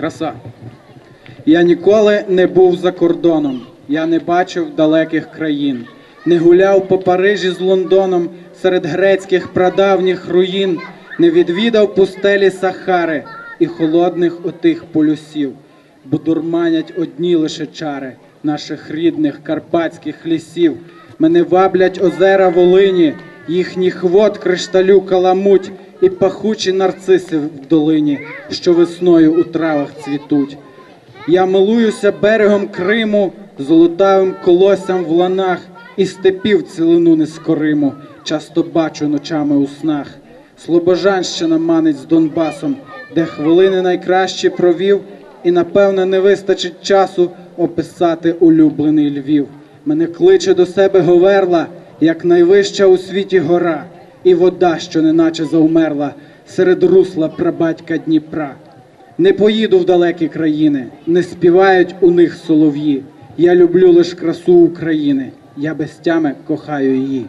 Краса. Я ніколи не був за кордоном, я не бачив далеких країн, не гуляв по Парижі з Лондоном серед грецьких прадавніх руїн, не відвідав пустелі Сахари і холодних отих полюсів, бо дурманять одні лише чари наших рідних карпатських лісів. Мене ваблять озера Волині, їхніх вод кришталю каламуть і пахучі нарциси в долині, що весною у травах цвітуть. Я милуюся берегом Криму, золотавим колоссям в ланах і степів цілину нескориму, часто бачу ночами у снах. Слобожанщина манить з Донбасом, де хвилини найкращі провів, і напевне не вистачить часу описати улюблений Львів. Мене кличе до себе Говерла, як найвища у світі гора, і вода, що неначе заумерла серед русла прабатька Дніпра. Не поїду в далекі країни, не співають у них солов'ї. Я люблю лиш красу України, я без тями кохаю її.